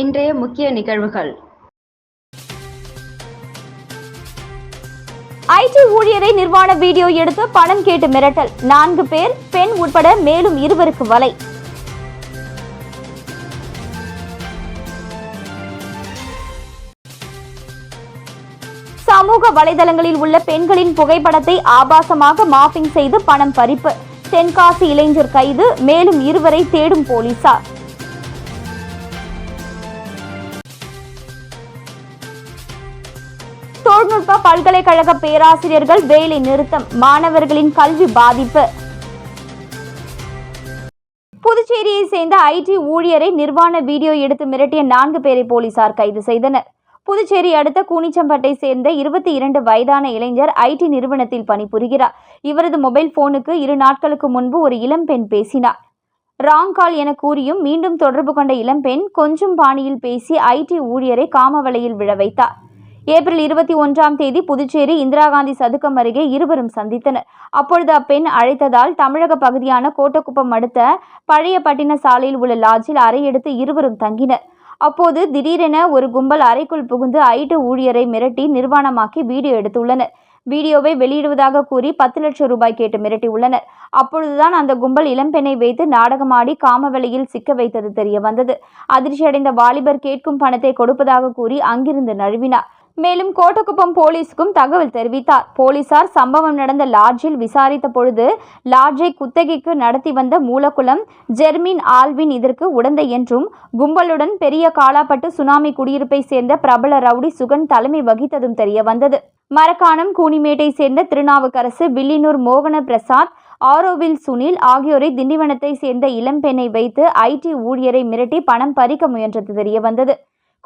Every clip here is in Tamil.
இன்றைய முக்கிய நிகழ்வுகள். ஐடி ஊழியரை நிர்வாண வீடியோ எடுத்து பணம் கேட்டு மிரட்டல். நான்கு பேர் பெண் உட்பட மேலும் இருவருக்கு வலை. சமூக வலைதளங்களில் உள்ள பெண்களின் புகைப்படத்தை ஆபாசமாக மாஃபிங் செய்து பணம் பறிப்பு. தென்காசி இளைஞர் கைது மேலும் இருவரை தேடும் போலீசார். பல்கலைக்கழக பேராசிரியர்கள் வேலை நிறுத்தம் மாணவர்களின் கல்வி பாதிப்பு. புதுச்சேரியை சேர்ந்த ஐடி ஊழியரை நிர்வாண வீடியோ எடுத்து மிரட்டிய நான்கு பேரை போலீசார் கைது செய்தனர். புதுச்சேரி அடுத்த கூனிச்சம்பட்டை சேர்ந்த இருபத்தி இரண்டு வயதான இளைஞர் ஐடி நிறுவனத்தில் பணிபுரிகிறார். இவரது மொபைல் போனுக்கு இரு நாட்களுக்கு முன்பு ஒரு இளம்பெண் பேசினார். ராங் கால் என கூறியும் மீண்டும் தொடர்பு கொண்ட இளம்பெண் கொஞ்சம் பாணியில் பேசி ஐடி ஊழியரை காமவலையில் விழ வைத்தார். ஏப்ரல் இருபத்தி ஒன்றாம் தேதி புதுச்சேரி இந்திரா காந்தி சதுக்கம் அருகே இருவரும் சந்தித்தனர். அப்பொழுது அப்பெண் அழைத்ததால் தமிழக பகுதியான கோட்டக்குப்பம் அடுத்த பழைய பட்டின சாலையில் உள்ள லாட்ஜில் அறை எடுத்து இருவரும் தங்கினர். அப்போது திடீரென ஒரு கும்பல் அறைக்குள் புகுந்து ஐட்டு ஊழியரை மிரட்டி நிர்வாணமாக்கி வீடியோ எடுத்துள்ளனர். வீடியோவை வெளியிடுவதாக கூறி பத்து லட்சம் ரூபாய் கேட்டு மிரட்டியுள்ளனர். அப்பொழுதுதான் அந்த கும்பல் இளம்பெண்ணை வைத்து நாடகமாடி காமவெளியில் சிக்க வைத்தது தெரிய வந்தது. அதிர்ச்சியடைந்த வாலிபர் கேட்கும் பணத்தை கொடுப்பதாக கூறி அங்கிருந்து நழுவினார். மேலும் கோட்டக்குப்பம் போலீஸுக்கும் தகவல் தெரிவித்தார். போலீசார் சம்பவம் நடந்த லாட்ஜில் விசாரித்த பொழுது லாட்ஜை குத்தகைக்கு நடத்தி வந்த மூலக்குளம் ஜெர்மின் ஆல்வின் இதற்கு உடந்தை என்றும் கும்பலுடன் பெரிய காலாப்பட்டு சுனாமி குடியிருப்பை சேர்ந்த பிரபல ரவுடி சுகன் தலைமை வகித்ததும் தெரிய வந்தது. மரக்காணம் கூனிமேட்டை சேர்ந்த திருநாவுக்கரசு வில்லினூர் மோகன பிரசாத் ஆரோவில் சுனில் ஆகியோரை திண்டிவனத்தை சேர்ந்த இளம்பெண்ணை வைத்து ஐடி ஊழியரை மிரட்டி பணம் பறிக்க முயன்றது தெரிய வந்தது.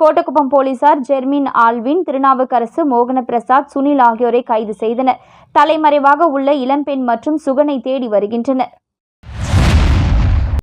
கோட்டக்குப்பம் போலீசார் ஜெர்மின் ஆல்வின் திருநாவுக்கரசு மோகன பிரசாத் சுனில் ஆகியோரை கைது செய்தனர். தலைமறைவாக உள்ள இளம்பெண் மற்றும் சுகனை தேடி வருகின்றனர்.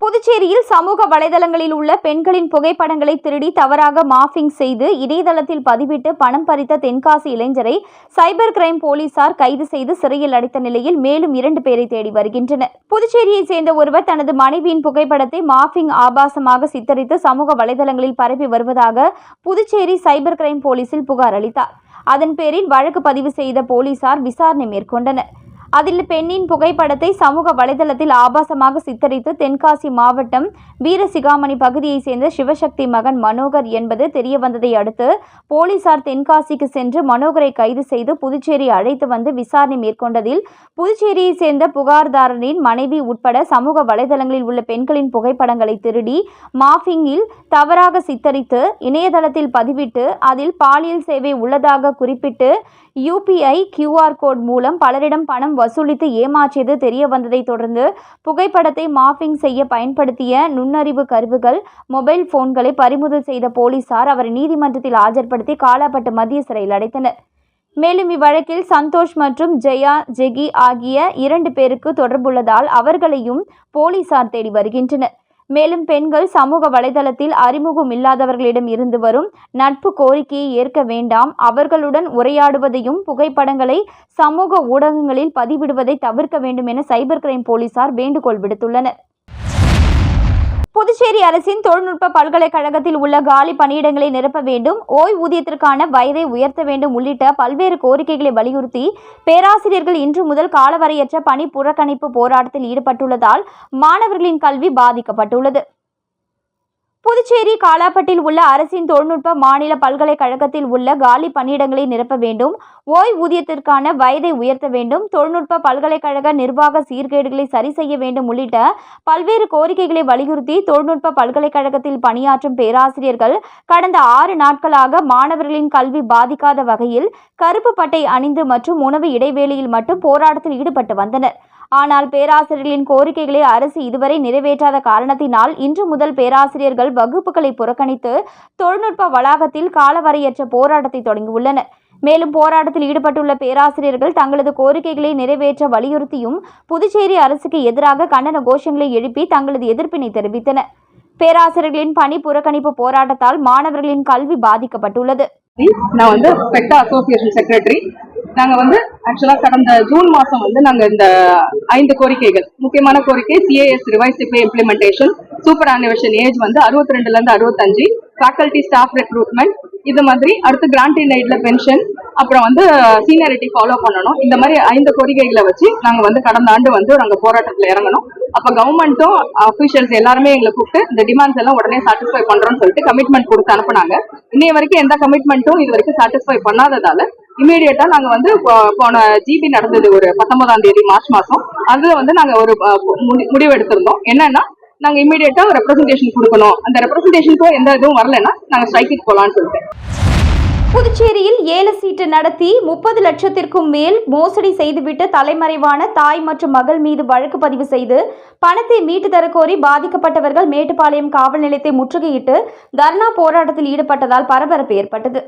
புதுச்சேரியில் சமூக வலைதளங்களில் உள்ள பெண்களின் புகைப்படங்களை திருடி தவறாக மாஃபிங் செய்து இணையதளத்தில் பதிவிட்டு பணம் பறித்த தென்காசி இளைஞரை சைபர் கிரைம் போலீசார் கைது செய்து சிறையில் அடைத்த நிலையில் மேலும் இரண்டு பேரை தேடி வருகின்றனர். புதுச்சேரியை சேர்ந்த ஒருவர் தனது மனைவியின் புகைப்படத்தை மாஃபிங் ஆபாசமாக சித்தரித்து சமூக வலைதளங்களில் பரப்பி வருவதாக புதுச்சேரி சைபர் கிரைம் போலீசில் புகார் அளித்தார். அதன் பேரில் வழக்கு பதிவு செய்த போலீசார் விசாரணை மேற்கொண்டனர். அதில் பெண்ணின் புகைப்படத்தை சமூக வலைதளத்தில் ஆபாசமாக சித்தரித்து தென்காசி மாவட்டம் வீரசிகாமணி பகுதியைச் சேர்ந்த சிவசக்தி மகன் மனோகர் என்பது தெரியவந்ததை அடுத்து போலீசார் தென்காசிக்கு சென்று மனோகரை கைது செய்து புதுச்சேரி அழைத்து வந்து விசாரணை மேற்கொண்டதில் புதுச்சேரியை சேர்ந்த புகார்தாரரின் மனைவி உட்பட சமூக வலைதளங்களில் உள்ள பெண்களின் புகைப்படங்களை திருடி மாஃபிங்கில் தவறாக சித்தரித்து இணையதளத்தில் பதிவிட்டு அதில் பாலியல் சேவை உள்ளதாக குறிப்பிட்டு யூபிஐ கியூஆர் கோட் மூலம் பலரிடம் பணம் வசூலித்து ஏமாற்றியது தெரிய வந்ததை தொடர்ந்து புகைப்படத்தை மாஃபிங் செய்ய பயன்படுத்திய நுண்ணறிவு கருவிகள் மொபைல் போன்களை பறிமுதல் செய்த போலீசார் அவரை நீதிமன்றத்தில் ஆஜர்படுத்தி காலாப்பட்டு மத்திய சிறையில் அடைத்தனர். மேலும் இவ்வழக்கில் சந்தோஷ் மற்றும் ஜெயா ஜெகி ஆகிய இரண்டு பேருக்கு தொடர்புள்ளதால் அவர்களையும் போலீசார் தேடி வருகின்றனர். மேலும் பெண்கள் சமூக வலைதளத்தில் அறிமுகம் இல்லாதவர்களிடம் இருந்து வரும் நட்பு கோரிக்கையை ஏற்க வேண்டாம். அவர்களுடன் உரையாடுவதையும் புகைப்படங்களை சமூக ஊடகங்களில் பதிவிடுவதை தவிர்க்க வேண்டும் என சைபர் கிரைம் போலீசார் வேண்டுகோள் விடுத்துள்ளனர். புதுச்சேரி அரசின் தொழில்நுட்ப பல்கலைக்கழகத்தில் உள்ள காலி பணியிடங்களை நிரப்ப வேண்டும் ஓய்வூதியத்திற்கான வயதை உயர்த்த வேண்டும் உள்ளிட்ட பல்வேறு கோரிக்கைகளை வலியுறுத்தி பேராசிரியர்கள் இன்று முதல் காலவரையற்ற பணி புறக்கணிப்பு போராட்டத்தில் ஈடுபட்டுள்ளதால் மாணவர்களின் கல்வி பாதிக்கப்பட்டுள்ளது. புதுச்சேரி காலாப்பட்டில் உள்ள அரசின் தொழில்நுட்ப மாநில பல்கலைக்கழகத்தில் உள்ள காலி பணியிடங்களை நிரப்ப வேண்டும் ஓய்வூதியத்திற்கான வயதை உயர்த்த வேண்டும் தொழில்நுட்ப பல்கலைக்கழக நிர்வாக சீர்கேடுகளை சரி செய்ய வேண்டும் உள்ளிட்ட பல்வேறு கோரிக்கைகளை வலியுறுத்தி தொழில்நுட்ப பல்கலைக்கழகத்தில் பணியாற்றும் பேராசிரியர்கள் கடந்த ஆறு நாட்களாக மாணவர்களின் கல்வி பாதிக்காத வகையில் கருப்பு பட்டை அணிந்து மற்றும் உணவு இடைவேளையில் மட்டும் போராட்டத்தில் ஈடுபட்டு வந்தனர். ஆனால் பேராசிரியர்களின் கோரிக்கைகளை அரசு இதுவரை நிறைவேற்றாத காரணத்தினால் இன்று முதல் பேராசிரியர்கள் வகுப்புகளை புறக்கணித்து தொழில்நுட்ப வளாகத்தில் காலவரையற்ற போராட்டத்தை தொடங்கியுள்ளனர். மேலும் போராட்டத்தில் ஈடுபட்டுள்ள பேராசிரியர்கள் தங்களது கோரிக்கைகளை நிறைவேற்ற வலியுறுத்தியும் புதுச்சேரி அரசுக்கு எதிராக கண்டன கோஷங்களை எழுப்பி தங்களது எதிர்ப்பினை தெரிவித்தனர். பேராசிரியர்களின் பணி புறக்கணிப்பு போராட்டத்தால் மாணவர்களின் கல்வி பாதிக்கப்பட்டுள்ளது. நான் வந்து பெட்டா அசோசியேஷன் செக்ரட்டரி நாங்க வந்து ஆக்சுவலா கடந்த ஜூன் மாசம் வந்து நாங்க இந்த ஐந்து கோரிக்கைகள் முக்கியமான கோரிக்கை CAS revise pay implementation superannuation age வந்து 62 ரெண்டுல இருந்து அறுபத்தஞ்சு ஃபேக்கல்டி ஸ்டாஃப் ரெக்ரூட்மெண்ட் இது மாதிரி அடுத்து கிராண்ட் இன் எய்ட்ல பென்ஷன் அப்புறம் வந்து சீனியாரிட்டி ஃபாலோ பண்ணணும். இந்த மாதிரி ஐந்து கோரிக்கைகளை வச்சு நாங்க வந்து கடந்த ஆண்டு வந்து நாங்க போராட்டத்துல இறங்கணும். அப்ப கவர்மெண்ட்டும் அபிஷியல்ஸ் எல்லாருமே எங்களை கூப்பிட்டு இந்த டிமாண்ட்ஸ் எல்லாம் உடனே சாட்டிஸ்ஃபை பண்றோம்னு சொல்லிட்டு கமிட்மெண்ட் கொடுத்து அனுப்புனாங்க. இன்னைய வரைக்கும் எந்த கமிட்மெண்ட்டும் இது வரைக்கும் சாட்டிஸ்ஃபை பண்ணாததால இமீடியட்டா நாங்க வந்து போன ஜிபி நடந்தது ஒரு பத்தொன்பதாம் தேதி மார்ச் மாசம். அதுல வந்து நாங்க ஒரு முடிவு எடுத்திருந்தோம் என்னன்னா நாங்க இமீடியட்டா ஒரு ரெப்ரஸன்டேஷன் கொடுக்கணும். அந்த ரெப்ரஸன்டேஷனுக்கும் எந்த இதுவும் வரலன்னா நாங்க ஸ்ட்ரைக்கு போலாம்னு சொல்லிட்டு. புதுச்சேரியில் ஏல சீட்டு நடத்தி முப்பது லட்சத்திற்கும் மேல் மோசடி செய்துவிட்டு தலைமறைவான தாய் மற்றும் மகள் மீது வழக்கு பதிவு செய்து பணத்தை மீட்டு தரக்கோரி பாதிக்கப்பட்டவர்கள் மேட்டுப்பாளையம் காவல் நிலையத்தை முற்றுகையிட்டு தர்ணா போராட்டத்தில் ஈடுபட்டதால் பரபரப்பு ஏற்பட்டது.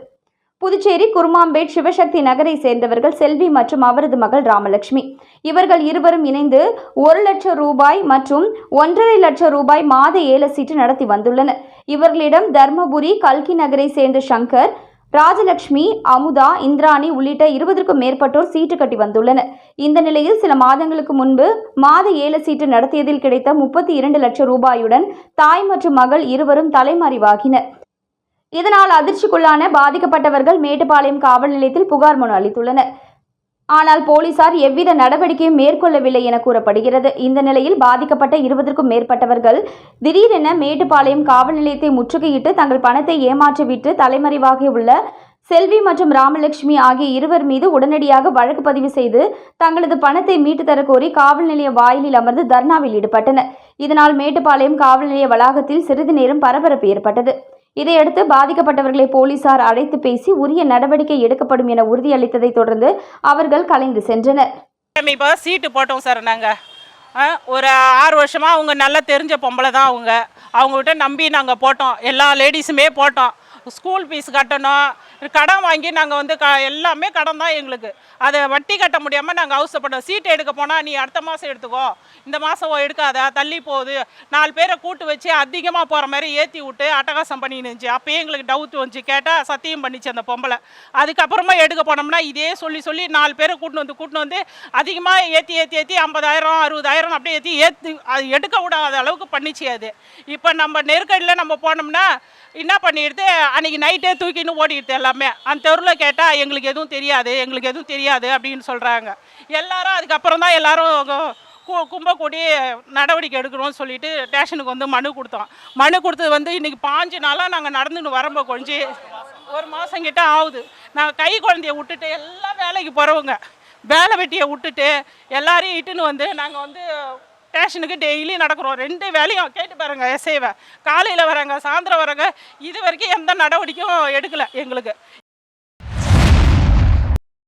புதுச்சேரி குருமாம்பேட் சிவசக்தி நகரை சேர்ந்தவர்கள் செல்வி மற்றும் அவரது மகள் ராமலட்சுமி. இவர்கள் இருவரும் இணைந்து ஒரு லட்சம் ரூபாய் மற்றும் ஒன்றரை லட்சம் ரூபாய் மாத ஏல சீட்டு நடத்தி வந்துள்ளனர். இவர்களிடம் தர்மபுரி கல்கி நகரை சேர்ந்த சங்கர் ராஜலட்சுமி அமுதா இந்திராணி உள்ளிட்ட இருபதற்கும் மேற்பட்டோர் சீட்டு கட்டி வந்துள்ளனர். இந்த நிலையில் சில மாதங்களுக்கு முன்பு மாத ஏல சீட்டு நடத்தியதில் கிடைத்த முப்பத்தி இரண்டு லட்சம் ரூபாயுடன் தாய் மற்றும் மகள் இருவரும் தலைமறைவாகினர். இதனால் அதிர்ச்சிக்குள்ளான பாதிக்கப்பட்டவர்கள் மேட்டுப்பாளையம் காவல் நிலையத்தில் புகார் மனு அளித்துள்ளனர். ஆனால் போலீசார் எவ்வித நடவடிக்கையும் மேற்கொள்ளவில்லை என கூறப்படுகிறது. இந்த நிலையில் பாதிக்கப்பட்ட இருபதற்கும் மேற்பட்டவர்கள் திடீரென மேட்டுப்பாளையம் காவல் நிலையத்தை முற்றுகையிட்டு தங்கள் பணத்தை ஏமாற்றிவிட்டு தலைமறைவாகியுள்ள செல்வி மற்றும் ராமலட்சுமி ஆகிய இருவர் மீது உடனடியாக வழக்கு பதிவு செய்து தங்களது பணத்தை மீட்டு தரக் கோரி காவல் நிலைய வாயிலில் அமர்ந்து தர்ணாவில் ஈடுபட்டனர். இதனால் மேட்டுப்பாளையம் காவல் நிலைய வளாகத்தில் சிறிது நேரம் பரபரப்பு ஏற்பட்டது. இதையடுத்து பாதிக்கப்பட்டவர்களை போலீசார் அழைத்து பேசி உரிய நடவடிக்கை எடுக்கப்படும் என உறுதியளித்ததை தொடர்ந்து அவர்கள் கலைந்து சென்றனர். இப்போ சீட்டு போட்டோம் சார் நாங்கள் ஒரு ஆறு வருஷமாக அவங்க நல்லா தெரிஞ்ச பொம்பளை தான் அவங்க. அவங்ககிட்ட நம்பி நாங்கள் போட்டோம். எல்லா லேடிஸுமே போட்டோம். ஸ்கூல் ஃபீஸ் கட்டணும். கடன் வாங்கி நாங்கள் வந்து க எல்லாமே கடன் தான் எங்களுக்கு. அதை வட்டி கட்ட முடியாமல் நாங்கள் அவசரப்பட்டோம் சீட்டு எடுக்க போனால் நீ அடுத்த மாதம் எடுத்துக்கோ. இந்த மாதம் எடுக்காத. தள்ளி போகுது. நாலு பேரை கூட்டு வச்சு அதிகமாக போகிற மாதிரி ஏற்றி விட்டு அட்டகாசம் பண்ணின்னு இருந்துச்சு அப்போயே எங்களுக்கு டவுட் வந்துச்சு. கேட்டால் சத்தியம் பண்ணிச்சு அந்த பொம்பளை. அதுக்கப்புறமா எடுக்க போனோம்னா இதே சொல்லி சொல்லி நாலு பேரை கூட்டின்னு வந்து கூட்டின்னு வந்து அதிகமாக ஏற்றி ஏற்றி ஏற்றி ஐம்பதாயிரம் அறுபதாயிரம் அப்படியே ஏற்றி ஏற்றி அது எடுக்க விடாத அளவுக்கு பண்ணிச்சு அது. இப்போ நம்ம நெருக்கடியில் நம்ம போனோம்னா என்ன பண்ணிடுது? அன்றைக்கி நைட்டே தூக்கின்னு ஓடிடுது எல்லாமே. அந்த தெருவில் கேட்டால் எங்களுக்கு எதுவும் தெரியாது எங்களுக்கு எதுவும் தெரியாது அப்படின்னு சொல்கிறாங்க எல்லாரும் அதுக்கப்புறம் தான் எல்லாரும் கு நடவடிக்கை எடுக்கணும்னு சொல்லிட்டு ஸ்டேஷனுக்கு வந்து மனு கொடுத்தோம். மனு கொடுத்தது வந்து இன்றைக்கி பாஞ்சு நாளாக நாங்கள் நடந்துன்னு வரம்போ கொஞ்சம் ஒரு மாதம் கிட்ட ஆகுது. நாங்கள் கை குழந்தைய விட்டுட்டு எல்லாம் வேலைக்கு போகிறவங்க வேலை வெட்டியை விட்டுட்டு எல்லாரையும் இட்டுன்னு வந்து நாங்கள் வந்து ஸ்டேஷனுக்கு டெய்லி நடக்கிறோம். ரெண்டு வேலையும் கேட்டு பாருங்க எஸ்ஐவை காலையில் வராங்க சாயந்தரம் வராங்க இது வரைக்கும் எந்த நடவடிக்கையும் எடுக்கலை எங்களுக்கு.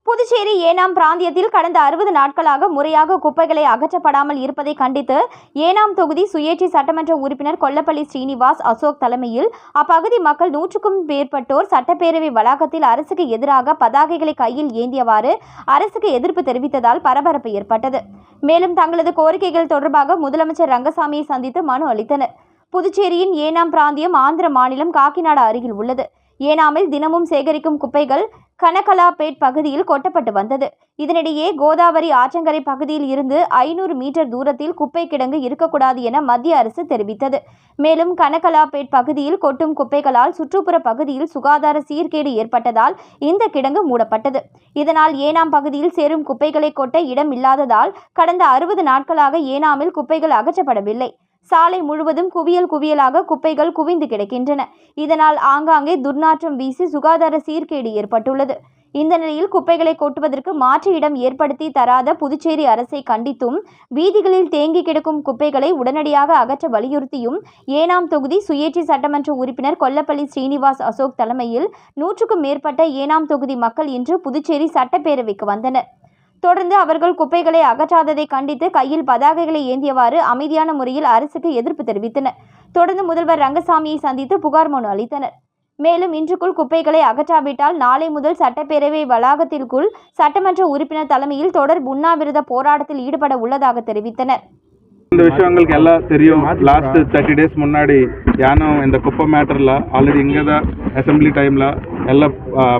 புதுச்சேரி ஏனாம் பிராந்தியத்தில் கடந்த அறுபது நாட்களாக முறையாக குப்பைகளை அகற்றப்படாமல் இருப்பதை கண்டித்து ஏனாம் தொகுதி சுயேட்சை சட்டமன்ற உறுப்பினர் கொல்லப்பள்ளி ஸ்ரீனிவாஸ் அசோக் தலைமையில் அப்பகுதி மக்கள் நூற்றுக்கும் மேற்பட்டோர் சட்டப்பேரவை வளாகத்தில் அரசுக்கு எதிராக பதாகைகளை கையில் ஏந்தியவாறு அரசுக்கு எதிர்ப்பு தெரிவித்ததால் பரபரப்பு ஏற்பட்டது. மேலும் தங்களது கோரிக்கைகள் தொடர்பாக முதலமைச்சர் ரங்கசாமியை சந்தித்து மனு அளித்தனர். புதுச்சேரியின் ஏனாம் பிராந்தியம் ஆந்திர மாநிலம் காக்கிநாடா அருகில் உள்ளது. ஏனாமில் தினமும் சேகரிக்கும் குப்பைகள் கனகலாபேட் பகுதியில் கொட்டப்பட்டு வந்தது. இதனிடையே கோதாவரி ஆற்றங்கரை பகுதியில் இருந்து ஐநூறு மீட்டர் தூரத்தில் குப்பை கிடங்கு இருக்கக்கூடாது என மத்திய அரசு தெரிவித்தது. மேலும் கனகலாபேட் பகுதியில் கொட்டும் குப்பைகளால் சுற்றுப்புற பகுதியில் சுகாதார சீர்கேடு ஏற்பட்டதால் இந்த கிடங்கு மூடப்பட்டது. இதனால் ஏனாம் பகுதியில் சேரும் குப்பைகளை கொட்ட இடம் இல்லாததால் கடந்த அறுபது நாட்களாக ஏனாமில் குப்பைகள் அகற்றப்படவில்லை. சாலை முழுவதும் குவியல் குவியலாக குப்பைகள் குவிந்து கிடக்கின்றன. இதனால் ஆங்காங்கே துர்நாற்றம் வீசி சுகாதார சீர்கேடு ஏற்பட்டுள்ளது. இந்த நிலையில் குப்பைகளை கொட்டுவதற்கு மாற்று இடம் ஏற்படுத்தி தராத புதுச்சேரி அரசை கண்டித்தும் வீதிகளில் தேங்கி கிடக்கும் குப்பைகளை உடனடியாக அகற்ற வலியுறுத்தியும் ஏனாம் தொகுதி சுயேட்சை சட்டமன்ற உறுப்பினர் கொல்லப்பள்ளி ஸ்ரீனிவாஸ் அசோக் தலைமையில் நூற்றுக்கும் மேற்பட்ட ஏனாம் தொகுதி மக்கள் இன்று புதுச்சேரி சட்டப்பேரவைக்கு வந்தனர். தொடர்ந்து அவர்கள் குப்பைகளை அகற்றாததை கண்டித்து கையில் பதாகைகளை ஏந்தியவாறு அமைதியான முறையில் அரசுக்கு எதிர்ப்பு தெரிவித்தனர். தொடர்ந்து முதல்வர் ரங்கசாமியை சந்தித்து புகார் மனு அளித்தனர். மேலும் இன்றுக்குள் குப்பைகளை அகற்றாவிட்டால் நாளை முதல் சட்டப்பேரவை வளாகத்திற்குள் சட்டமன்ற உறுப்பினர் தலைமையில் தொடர் உண்ணாவிரத போராட்டத்தில் ஈடுபட உள்ளதாக தெரிவித்தனர். இந்த விஷயங்களுக்கு எல்லாம் தெரியும். லாஸ்ட் தேர்ட்டி டேஸ் முன்னாடி யானும் இந்த குப்பை மேட்டரில் ஆல்ரெடி இங்கே தான் அசம்பிளி டைமில் எல்லாம்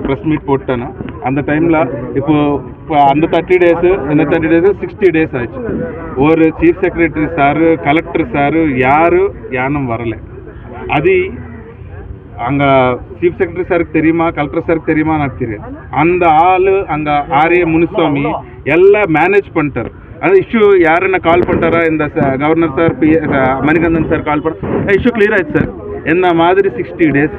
ப்ரெஸ் மீட் போட்டேன். அந்த டைம்ல இப்போ அந்த தேர்ட்டி டேஸ் இந்த தேர்ட்டி டேஸ் சிக்ஸ்டி டேஸ் ஆச்சு. ஒரு chief secretary sir collector sir யாரும் யானம் வரல. அது அங்கே சீஃப் செக்ரட்டரி சாருக்கு தெரியுமா கலெக்டர் சாருக்கு தெரியுமா நான் தெரியும் அந்த ஆள் அங்கே ஆரிய முனுசாமி எல்லாம் மேனேஜ் பண்ணிட்டார். அந்த யார் என்ன கால் ಪಟ್ಟಾರ இந்த governor sir P Manikandan sir call ಪಟ್ಟ இஷ்யூ ಕ್ಲಿಯರ್ ಆಯ್ತು சார் என்ன மாதிரி சிக்ஸ்டி டேஸ்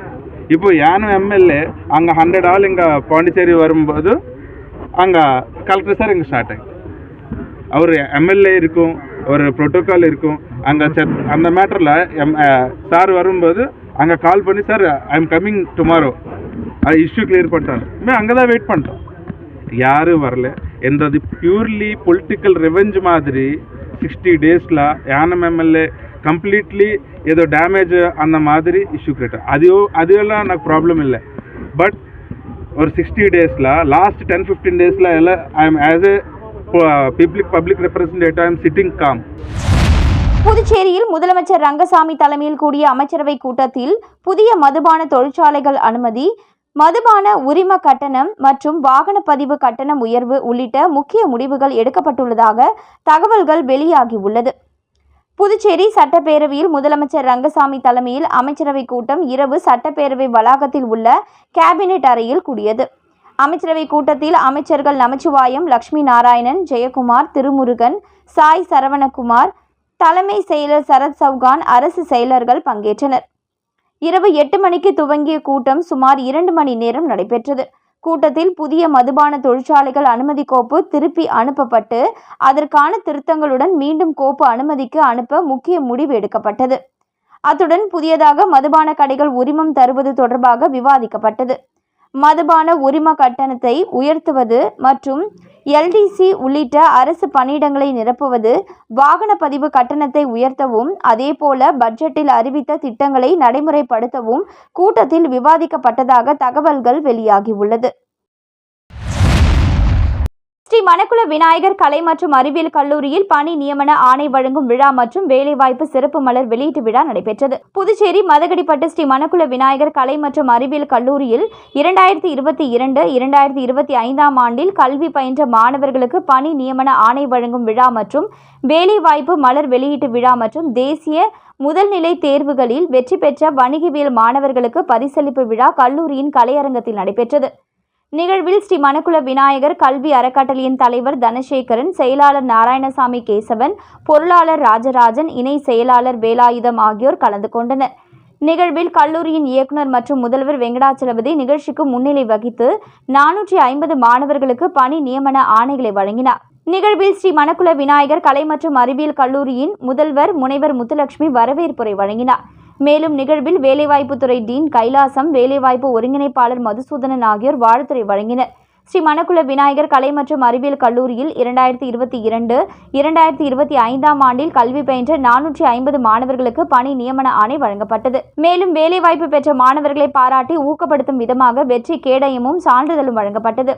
இப்போ யானும் எம்எல்ஏ அங்கே ஹண்ட்ரட் ஆள் இங்கே பாண்டிச்சேரி வரும்போது அங்கே கலெக்டர் சார் இங்கே ஸ்டார்ட் ஆகி அவர் எம்எல்ஏ இருக்கும் ஒரு ப்ரோட்டோக்கால் இருக்கும். அங்கே செத் அந்த மேட்டரில் எம் சார் வரும்போது அங்கே கால் பண்ணி sir I am coming tomorrow அது இஷ்யூ கிளியர் பண்ணிட்டாங்க அங்கே தான் வெயிட் பண்ணுறோம் யாரும் வரல. எந்தது பியூர்லி பொலிட்டிக்கல் ரெவெஞ்ச் மாதிரி சிக்ஸ்டி டேஸில் யானம் எம்எல்ஏ கம்ப்ளீட்லி ஏதோ ಡ್ಯಾಮೇಜ್ அந்த மாதிரி இஷ்யூ கிரியேட் அது அது எல்லாம் எனக்கு ப்ராப்ளம் இல்லை பட் ஒரு சிக்ஸ்டி டேஸில் லாஸ்ட் டென் ஃபிஃப்டீன் டேஸில் எல்லாம் I am as a public public representative I am sitting calm புதுச்சேரியில் முதலமைச்சர் ரங்கசாமி தலைமையில் கூடிய அமைச்சரவை கூட்டத்தில் புதிய மதுபான தொழிற்சாலைகள் அனுமதி மதுபான உரிம கட்டணம் மற்றும் வாகன பதிவு கட்டணம் உயர்வு உள்ளிட்ட முக்கிய முடிவுகள் எடுக்கப்பட்டுள்ளதாக தகவல்கள் வெளியாகியுள்ளது புதுச்சேரி சட்டப்பேரவையில் முதலமைச்சர் ரங்கசாமி தலைமையில் அமைச்சரவை கூட்டம் இரவு சட்டப்பேரவை வளாகத்தில் உள்ள கேபினெட் அறையில் கூடியது. அமைச்சரவை கூட்டத்தில் அமைச்சர்கள் நமச்சிவாயம் லட்சுமி நாராயணன் ஜெயக்குமார் திருமுருகன் சாய் சரவணகுமார் தலைமை செயலர் சரத் சௌகான் அரசு செயலர்கள் பங்கேற்றனர். இரவு எட்டு மணிக்கு துவங்கிய கூட்டம் சுமார் இரண்டு மணி நேரம் நடைபெற்றது. கூட்டத்தில் புதிய மதுபான தொழிற்சாலைகள் அனுமதி கோப்பு திருப்பி அனுப்பப்பட்டு அதற்கான திருத்தங்களுடன் மீண்டும் கோப்பு அனுமதிக்கு அனுப்ப முக்கிய முடிவு எடுக்கப்பட்டது. அத்துடன் புதியதாக மதுபான கடைகள் உரிமம் தருவது தொடர்பாக விவாதிக்கப்பட்டது. மதுபான உரிம கட்டணத்தை உயர்த்துவது மற்றும் எல்டிசி உள்ளிட்ட அரசு பணியிடங்களை நிரப்புவது வாகன பதிவு கட்டணத்தை உயர்த்தவும் அதேபோல பட்ஜெட்டில் அறிவித்த திட்டங்களை நடைமுறைப்படுத்தவும் கூட்டத்தில் விவாதிக்கப்பட்டதாக தகவல்கள் வெளியாகியுள்ளது. ஸ்ரீ மணக்குள விநாயகர் கலை மற்றும் அறிவியல் கல்லூரியில் பணி நியமன ஆணை வழங்கும் விழா மற்றும் வேலைவாய்ப்பு சிறப்பு மலர் வெளியீட்டு விழா நடைபெற்றது. புதுச்சேரி மதகடிப்பட்டு ஸ்ரீ மணக்குள விநாயகர் கலை மற்றும் அறிவியல் கல்லூரியில் இரண்டாயிரத்தி இருபத்தி இரண்டு இரண்டாயிரத்தி இருபத்தி ஐந்தாம் ஆண்டில் கல்வி பயின்ற மாணவர்களுக்கு பணி நியமன ஆணை வழங்கும் விழா மற்றும் வேலைவாய்ப்பு மலர் வெளியீட்டு விழா மற்றும் தேசிய முதல்நிலை தேர்வுகளில் வெற்றி பெற்ற வணிகவியல் மாணவர்களுக்கு பரிசளிப்பு விழா கல்லூரியின் கலையரங்கத்தில் நடைபெற்றது. நிகழ்வில் ஸ்ரீ மணக்குல விநாயகர் கல்வி அறக்கட்டளையின் தலைவர் தனசேகரன் செயலாளர் நாராயணசாமி கேசவன் பொருளாளர் ராஜராஜன் இணை செயலாளர் வேலாயுதம் ஆகியோர் கலந்து கொண்டனர். நிகழ்வில் கல்லூரியின் இயக்குனர் மற்றும் முதல்வர் வெங்கடாச்சலபதி நிகழ்ச்சிக்கு முன்னிலை வகித்து நானூற்றி ஐம்பது மாணவர்களுக்கு பணி நியமன ஆணைகளை வழங்கினார். நிகழ்வில் ஸ்ரீ மணக்குல விநாயகர் கலை மற்றும் அறிவியல் கல்லூரியின் முதல்வர் முனைவர் முத்துலட்சுமி வரவேற்புரை வழங்கினார். மேலும் நிகழ்வில் வேலைவாய்ப்புத்துறை டீன் கைலாசம் வேலைவாய்ப்பு ஒருங்கிணைப்பாளர் மதுசூதனன் ஆகியோர் வாழ்த்துறை வழங்கினர். ஸ்ரீ மணக்குள விநாயகர் கலை மற்றும் அறிவியல் கல்லூரியில் இரண்டாயிரத்தி இருபத்தி இரண்டு இரண்டாயிரத்தி இருபத்தி ஐந்தாம் ஆண்டில் கல்வி பயின்ற நானூற்றி ஐம்பது மாணவர்களுக்கு பணி நியமன ஆணை வழங்கப்பட்டது. மேலும் வேலைவாய்ப்பு பெற்ற மாணவர்களை பாராட்டி ஊக்கப்படுத்தும் விதமாக வெற்றி கேடயமும் சான்றிதழும் வழங்கப்பட்டது.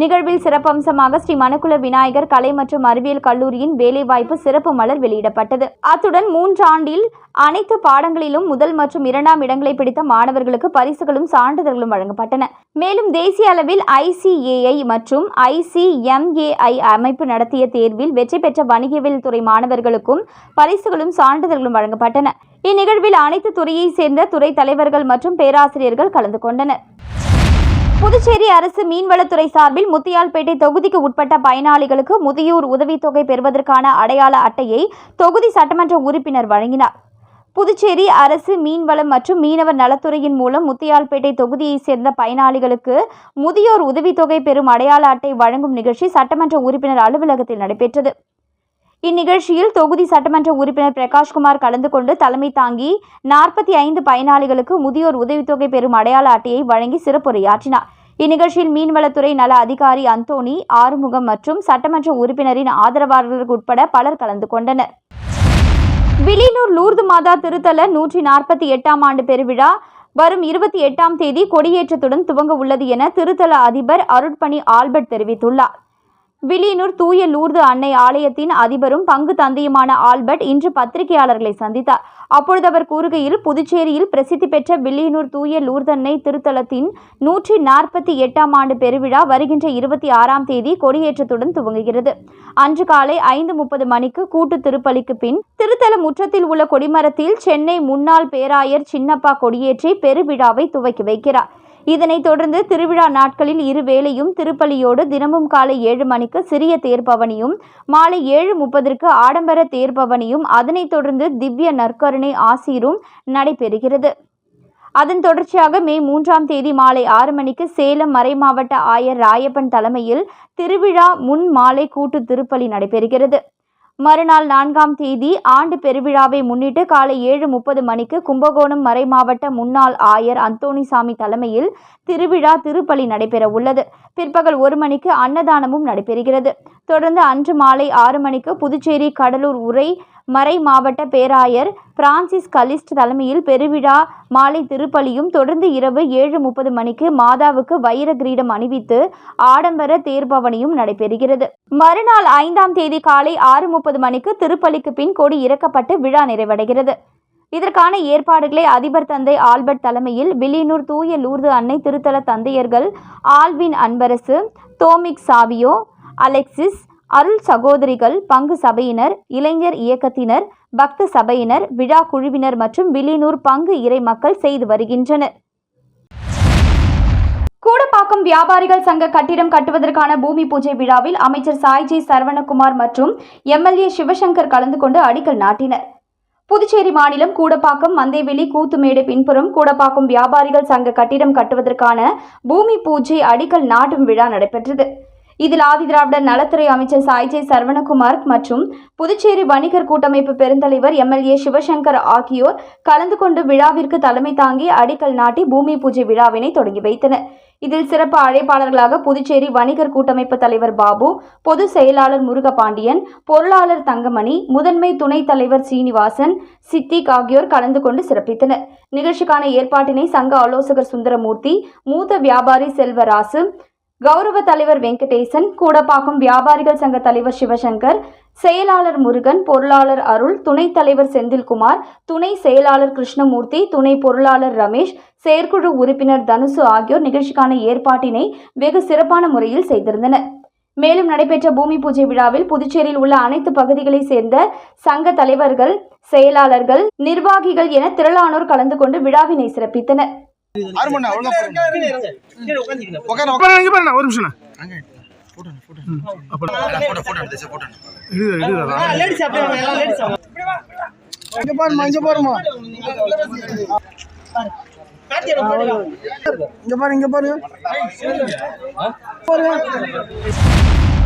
நிகழ்வில் சிறப்பம்சமாக ஸ்ரீ மனுக்குல விநாயகர் கலை மற்றும் அறிவியல் கல்லூரியின் வேலைவாய்ப்பு சிறப்பு மலர் வெளியிடப்பட்டது. அத்துடன் மூன்றாண்டில் அனைத்து பாடங்களிலும் முதல் மற்றும் இரண்டாம் இடங்களை பிடித்த மாணவர்களுக்கு பரிசுகளும் சான்றிதழ்களும் வழங்கப்பட்டன. மேலும் தேசிய அளவில் ஐசிஏஐ மற்றும் ஐசிஎம்ஏஐ அமைப்பு நடத்திய தேர்வில் வெற்றி பெற்ற வணிகவியல் துறை மாணவர்களுக்கும் பரிசுகளும் சான்றிதழ்களும் வழங்கப்பட்டன. இந்நிகழ்வில் அனைத்து துறையைச் சேர்ந்த துறை தலைவர்கள் மற்றும் பேராசிரியர்கள் கலந்து கொண்டனர். புதுச்சேரி அரசு மீன்வளத்துறை சார்பில் முத்தியால்பேட்டை தொகுதிக்கு உட்பட்ட பயனாளிகளுக்கு முதியோர் உதவித்தொகை பெறுவதற்கான அடையாள அட்டையை தொகுதி சட்டமன்ற உறுப்பினர் வழங்கினார். புதுச்சேரி அரசு மீன்வளம் மற்றும் மீனவர் நலத்துறையின் மூலம் முத்தியால்பேட்டை தொகுதியைச் சேர்ந்த பயனாளிகளுக்கு முதியோர் உதவித்தொகை பெறும் அடையாள அட்டை வழங்கும் நிகழ்ச்சி சட்டமன்ற உறுப்பினர் அலுவலகத்தில் நடைபெற்றது. இந்நிகழ்ச்சியில் தொகுதி சட்டமன்ற உறுப்பினர் பிரகாஷ்குமார் கலந்து கொண்டு தலைமை தாங்கி நாற்பத்தி ஐந்து பயனாளிகளுக்கு முதியோர் உதவித்தொகை பெறும் அடையாள அட்டையை வழங்கி சிறப்புரையாற்றினார். இந்நிகழ்ச்சியில் மீன்வளத்துறை நல அதிகாரி அந்தோணி ஆறுமுகம் மற்றும் சட்டமன்ற உறுப்பினரின் ஆதரவாளர்கள் உட்பட பலர் கலந்து கொண்டனர். விலினூர் லூர்து மாதா திருத்தல நூற்றி நாற்பத்தி எட்டாம் ஆண்டு பெருவிழா வரும் இருபத்தி எட்டாம் தேதி கொடியேற்றத்துடன் துவங்க உள்ளது என திருத்தல அதிபர் அருட்பணி ஆல்பர்ட் தெரிவித்துள்ளார். வில்லியனூர் தூய லூர்து அன்னை ஆலயத்தின் அதிபரும் பங்கு தந்தையுமான ஆல்பர்ட் இன்று பத்திரிகையாளர்களை சந்தித்தார். அப்பொழுது அவர் கூறுகையில் புதுச்சேரியில் பிரசித்தி பெற்ற வில்லியனூர் தூய லூர்தன்னை திருத்தலத்தின் நூற்றி நாற்பத்தி எட்டாம் ஆண்டு பெருவிழா வருகின்ற இருபத்தி ஆறாம் தேதி கொடியேற்றத்துடன் துவங்குகிறது. அன்று காலை ஐந்து முப்பது மணிக்கு கூட்டு திருப்பலிக்கு பின் திருத்தல முற்றத்தில் உள்ள கொடிமரத்தில் சென்னை முன்னாள் பேராயர் சின்னப்பா கொடியேற்றி பெருவிழாவை துவக்கி வைக்கிறார். இதனைத் தொடர்ந்து திருவிழா நாட்களில் இருவேளையும் திருப்பலியோடு தினமும் காலை ஏழு மணிக்கு சிறிய தேர்பவனியும் மாலை ஏழு முப்பதற்கு ஆடம்பர தேர்பவனியும் அதனைத் தொடர்ந்து திவ்ய நற்கருணை ஆசீரும் நடைபெறுகிறது. அதன் தொடர்ச்சியாக மே மூன்றாம் தேதி மாலை ஆறு மணிக்கு சேலம் மறைமாவட்ட ஆயர் ராயப்பன் தலைமையில் திருவிழா முன் மாலை கூட்டு திருப்பலி நடைபெறுகிறது. மறுநாள் நான்காம் தேதி ஆண்டு பெருவிழாவை முன்னிட்டு காலை ஏழு முப்பது மணிக்கு கும்பகோணம் மறைமாவட்ட முன்னாள் ஆயர் அந்தோணிசாமி தலைமையில் திருவிழா திருப்பலி நடைபெற உள்ளது பிற்பகல் ஒரு மணிக்கு அன்னதானமும் நடைபெறுகிறது. தொடர்ந்து அன்று மாலை ஆறு மணிக்கு புதுச்சேரி கடலூர் உரை மறை மாவட்ட பேராயர் பிரான்சிஸ் கலிஸ்ட் தலைமையில் பெருவிழா மாலை திருப்பலியும் தொடர்ந்து இரவு ஏழு முப்பது மணிக்கு மாதாவுக்கு வைர கிரீடம் அணிவித்து ஆடம்பர தேர்பவனியும் நடைபெறுகிறது. மறுநாள் ஐந்தாம் தேதி காலை ஆறு முப்பது மணிக்கு திருப்பலிக்கு பின் கொடி இறக்கப்பட்டு விழா நிறைவடைகிறது. இதற்கான ஏற்பாடுகளை அதிபர் தந்தை ஆல்பர்ட் தலைமையில் வில்லியனூர் தூய லூர்து அன்னை திருத்தல தந்தையர்கள் Alvin Anbarasu Dominic Savio Alexis Arul சகோதரிகள் பங்கு சபையினர் இளைஞர் இயக்கத்தினர் பக்த சபையினர் விழா குழுவினர் மற்றும் வில்லியனூர் பங்கு இறை மக்கள் செய்து வருகின்றனர். கூடப்பாக்கம் வியாபாரிகள் சங்க கட்டிடம் கட்டுவதற்கான பூமி பூஜை விழாவில் அமைச்சர் சாய்ஜி சரவணகுமார் மற்றும் எம்எல்ஏ சிவசங்கர் கலந்து கொண்டு அடிக்கல் நாட்டினர். புதுச்சேரி மாநிலம் கூடப்பாக்கம் மந்தைவெளி கூத்துமேடு பின்புறம் கூடப்பாக்கம் வியாபாரிகள் சங்க கட்டிடம் கட்டுவதற்கான பூமி பூஜை அடிக்கல் நாட்டும் விழா நடைபெற்றது. இதில் ஆதிதிராவிடர் நலத்துறை அமைச்சர் சாய்ஜே சரவணகுமார் மற்றும் புதுச்சேரி வணிகர் கூட்டமைப்பு பெருந்தலைவர் எம்எல்ஏ சிவசங்கர் ஆகியோர் கலந்து கொண்டு விழாவிற்கு தலைமை தாங்கி அடிக்கல் நாட்டி பூமி பூஜை விழாவினை தொடங்கி வைத்தனர். இதில் சிறப்பு அழைப்பாளர்களாக புதுச்சேரி வணிகர் கூட்டமைப்பு தலைவர் பாபு பொதுச் செயலாளர் முருகபாண்டியன் பொருளாளர் தங்கமணி முதன்மை துணைத் தலைவர் சீனிவாசன் சித்திக் ஆகியோர் கலந்து கொண்டு சிறப்பித்தனர். நிகழ்ச்சிக்கான ஏற்பாட்டினை சங்க ஆலோசகர் சுந்தரமூர்த்தி மூத்த வியாபாரி செல்வராசு கௌரவ தலைவர் வெங்கடேசன் கூடப்பாக்கம் வியாபாரிகள் சங்க தலைவர் சிவசங்கர் செயலாளர் முருகன் பொருளாளர் அருள் துணைத் தலைவர் செந்தில்குமார் துணை செயலாளர் கிருஷ்ணமூர்த்தி துணை பொருளாளர் ரமேஷ் செயற்குழு உறுப்பினர் தனுசு ஆகியோர் நிகழ்ச்சிக்கான ஏற்பாட்டினை வெகு சிறப்பான முறையில் செய்திருந்தனர். மேலும் நடைபெற்ற பூமி பூஜை விழாவில் புதுச்சேரியில் உள்ள அனைத்து பகுதிகளைச் சேர்ந்த சங்க தலைவர்கள் செயலாளர்கள் நிர்வாகிகள் என திரளானோர் கலந்து கொண்டு விழாவினை சிறப்பித்தனர். ஒரு நிமிஷம்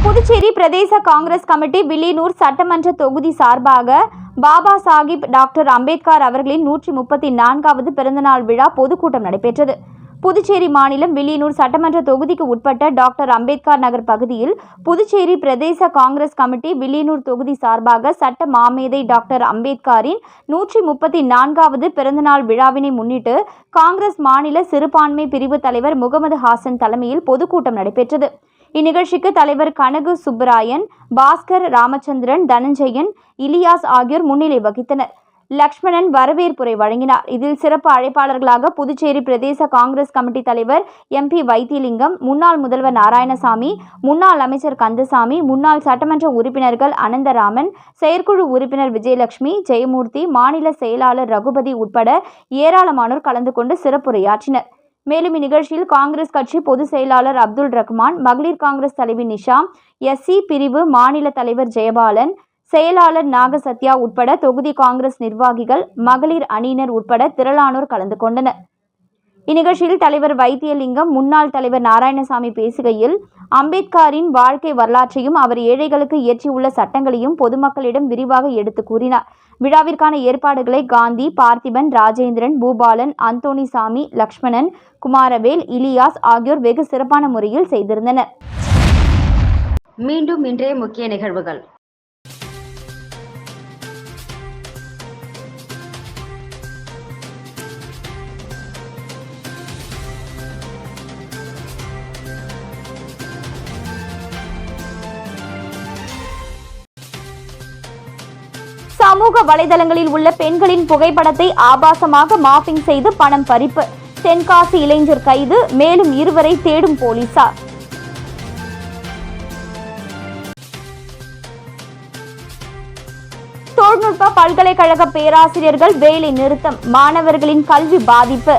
புதுச்சேரி பிரதேச காங்கிரஸ் கமிட்டி வில்லியனூர் சட்டமன்ற தொகுதி சார்பாக பாபா சாஹிப் டாக்டர் அம்பேத்கர் அவர்களின் நூற்றி முப்பத்தி நான்காவது பிறந்தநாள் விழா பொதுக்கூட்டம் நடைபெற்றது. புதுச்சேரி மாநிலம் வில்லியனூர் சட்டமன்ற தொகுதிக்கு உட்பட்ட டாக்டர் அம்பேத்கர் நகர் பகுதியில் புதுச்சேரி பிரதேச காங்கிரஸ் கமிட்டி வில்லியனூர் தொகுதி சார்பாக சட்ட மாமேதை டாக்டர் அம்பேத்கரின் நூற்றி முப்பத்தி நான்காவது பிறந்தநாள் விழாவினை முன்னிட்டு காங்கிரஸ் மாநில சிறுபான்மை பிரிவு தலைவர் முகமது ஹாசன் தலைமையில் பொதுக்கூட்டம் நடைபெற்றது. இந்நிகழ்ச்சிக்கு தலைவர் கனகு சுப்பராயன் பாஸ்கர் ராமச்சந்திரன் தனஞ்சயன் இலியாஸ் ஆகியோர் முன்னிலை வகித்தனர். லக்ஷ்மணன் வரவேற்புரை வழங்கினார். இதில் சிறப்பு அழைப்பாளர்களாக புதுச்சேரி பிரதேச காங்கிரஸ் கமிட்டி தலைவர் எம்பி வைத்தியலிங்கம் முன்னாள் முதல்வர் நாராயணசாமி முன்னாள் அமைச்சர் கந்தசாமி முன்னாள் சட்டமன்ற உறுப்பினர்கள் அனந்தராமன் செயற்குழு உறுப்பினர் விஜயலட்சுமி ஜெயமூர்த்தி மாநில செயலாளர் ரகுபதி உட்பட ஏராளமானோர் கலந்து கொண்டு சிறப்புரையாற்றினர். மேலும் இந்நிகழ்ச்சியில் காங்கிரஸ் கட்சி பொதுச் செயலாளர் அப்துல் ரஹ்மான் மகளிர் காங்கிரஸ் தலைவி நிஷா எஸ்சி பிரிவு மாநில தலைவர் ஜெயபாலன் செயலாளர் நாகசத்யா உட்பட தொகுதி காங்கிரஸ் நிர்வாகிகள் மகளிர் அணியினர் உட்பட திரளானோர் கலந்து கொண்டனர். இந்நிகழ்ச்சியில் தலைவர் வைத்தியலிங்கம் முன்னாள் தலைவர் நாராயணசாமி பேசுகையில் அம்பேத்கரின் வாழ்க்கை வரலாற்றையும் அவர் ஏழைகளுக்கு இயற்றியுள்ள சட்டங்களையும் பொதுமக்களிடம் விரிவாக எடுத்து கூறினார். விழாவிற்கான ஏற்பாடுகளை காந்தி பார்த்திபன் ராஜேந்திரன் பூபாலன் அந்தோணிசாமி லக்ஷ்மணன் குமாரவேல் இலியாஸ் ஆகியோர் வெகு சிறப்பான முறையில் செய்திருந்தனர். மீண்டும் இன்றைய முக்கிய நிகழ்வுகள். சமூக வலைதளங்களில் உள்ள பெண்களின் புகைப்படத்தை ஆபாசமாக மாஃபிங் செய்து பணம் பறிப்பு. தென்காசி இளைஞர் கைது மேலும் இருவரை தேடும் போலீசார். தொழில்நுட்ப பல்கலைக்கழக பேராசிரியர்கள் வேலை நிறுத்தம் மாணவர்களின் கல்வி பாதிப்பு.